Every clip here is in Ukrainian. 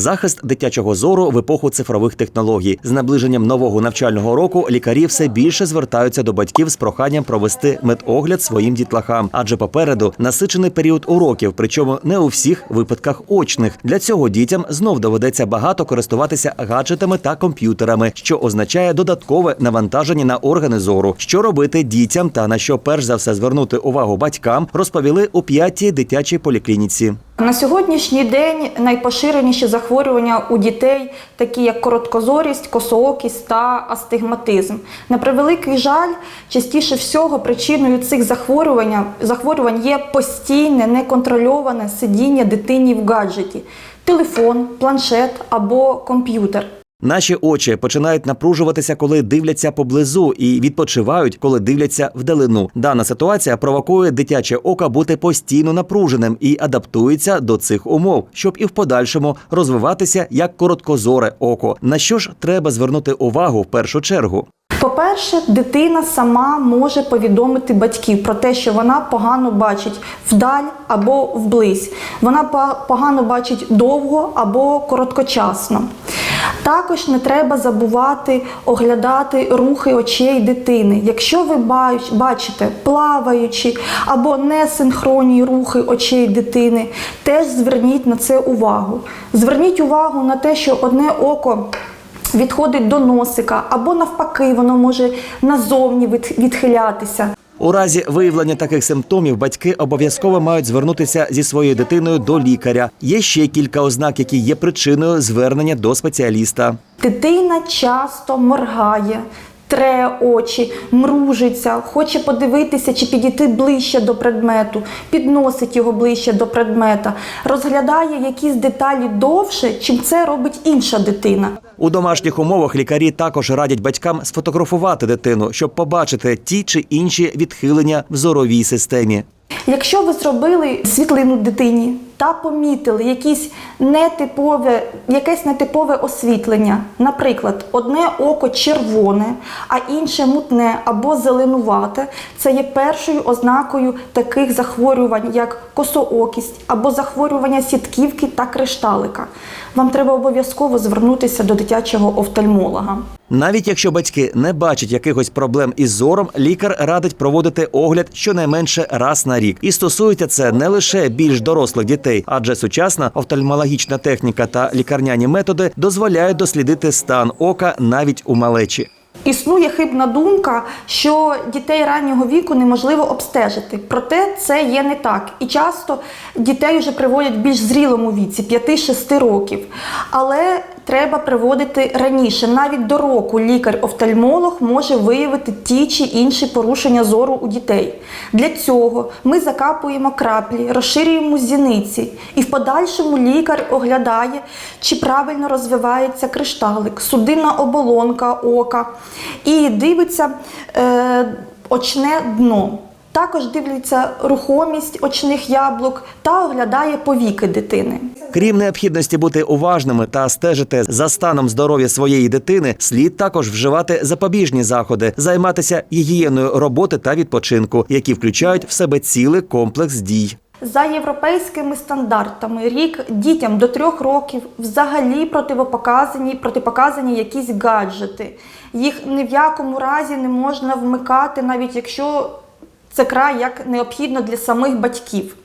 захист дитячого зору в епоху цифрових технологій. З наближенням нового навчального року лікарі все більше звертаються до батьків з проханням провести медогляд своїм дітлахам, адже попереду насичений період уроків, причому не у всіх випадках очних. Для цього дітям знов доведеться багато користуватися гаджетами та комп'ютерами, що означає додаткове навантаження на органи зору. Що робити дітям та на що перш за все звернути увагу батькам, розповіли у п'ятій дитячій поліклініці. На сьогоднішній день найпоширеніші захворювання у дітей, такі як короткозорість, косоокість та астигматизм. На превеликий жаль, частіше всього причиною цих захворювань, захворювань є постійне неконтрольоване сидіння дитині в гаджеті, телефон, планшет або комп'ютер. Наші очі починають напружуватися, коли дивляться поблизу, і відпочивають, коли дивляться вдалину. Дана ситуація провокує дитяче око бути постійно напруженим і адаптується до цих умов, щоб і в подальшому розвиватися як короткозоре око. На що ж треба звернути увагу в першу чергу? По-перше, дитина сама може повідомити батьків про те, що вона погано бачить вдаль або вблизь. Вона погано бачить довго або короткочасно. Також не треба забувати оглядати рухи очей дитини. Якщо ви бачите плаваючі або несинхронні рухи очей дитини, теж зверніть на це увагу. Зверніть увагу на те, що одне око відходить до носика, або навпаки, воно може назовні відхилятися. У разі виявлення таких симптомів батьки обов'язково мають звернутися зі своєю дитиною до лікаря. Є ще кілька ознак, які є причиною звернення до спеціаліста. Дитина часто моргає. Тре очі, мружиться, хоче подивитися чи підійти ближче до предмету, підносить його ближче до предмета, розглядає якісь деталі довше, чим це робить інша дитина. У домашніх умовах лікарі також радять батькам сфотографувати дитину, щоб побачити ті чи інші відхилення в зоровій системі. Якщо ви зробили світлину дитині та помітили якісь нетипове, якесь нетипове освітлення, наприклад, одне око червоне, а інше мутне або зеленувате, це є першою ознакою таких захворювань, як косоокість або захворювання сітківки та кришталика. Вам треба обов'язково звернутися до дитячого офтальмолога. Навіть якщо батьки не бачать якихось проблем із зором, лікар радить проводити огляд щонайменше раз на рік. І стосується це не лише більш дорослих дітей, адже сучасна офтальмологічна техніка та лікарняні методи дозволяють дослідити стан ока навіть у малечі. Існує хибна думка, що дітей раннього віку неможливо обстежити. Проте це є не так. І часто дітей вже приводять в більш зрілому віці 5-6 років. Але треба приводити раніше. Навіть до року лікар-офтальмолог може виявити ті чи інші порушення зору у дітей. Для цього ми закапуємо краплі, розширюємо зіниці, і в подальшому лікар оглядає, чи правильно розвивається кришталик, судинна оболонка ока і дивиться е, очне дно. Також дивиться рухомість очних яблук та оглядає повіки дитини. Крім необхідності бути уважними та стежити за станом здоров'я своєї дитини, слід також вживати запобіжні заходи, займатися гігієною роботи та відпочинку, які включають в себе цілий комплекс дій. За європейськими стандартами, рік дітям до трьох років взагалі противопоказані, протипоказані якісь гаджети. Їх ні в якому разі не можна вмикати, навіть якщо це край як необхідно для самих батьків.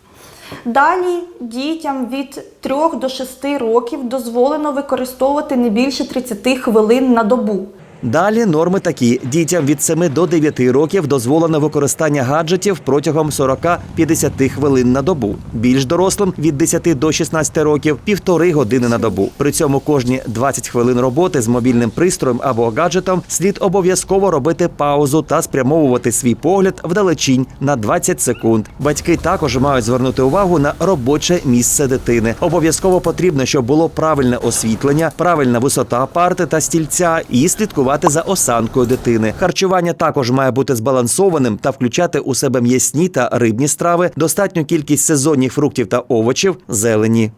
Далі дітям від 3 до 6 років дозволено використовувати не більше 30 хвилин на добу. Далі норми такі: дітям від 7 до 9 років дозволено використання гаджетів протягом 40-50 хвилин на добу. Більш дорослим від 10 до 16 років півтори години на добу. При цьому кожні 20 хвилин роботи з мобільним пристроєм або гаджетом слід обов'язково робити паузу та спрямовувати свій погляд вдалечінь на 20 секунд. Батьки також мають звернути увагу на робоче місце дитини. Обов'язково потрібно, щоб було правильне освітлення, правильна висота парти та стільця і слідкувати за осанкою дитини. Харчування також має бути збалансованим та включати у себе м'ясні та рибні страви, достатню кількість сезонних фруктів та овочів, зелені.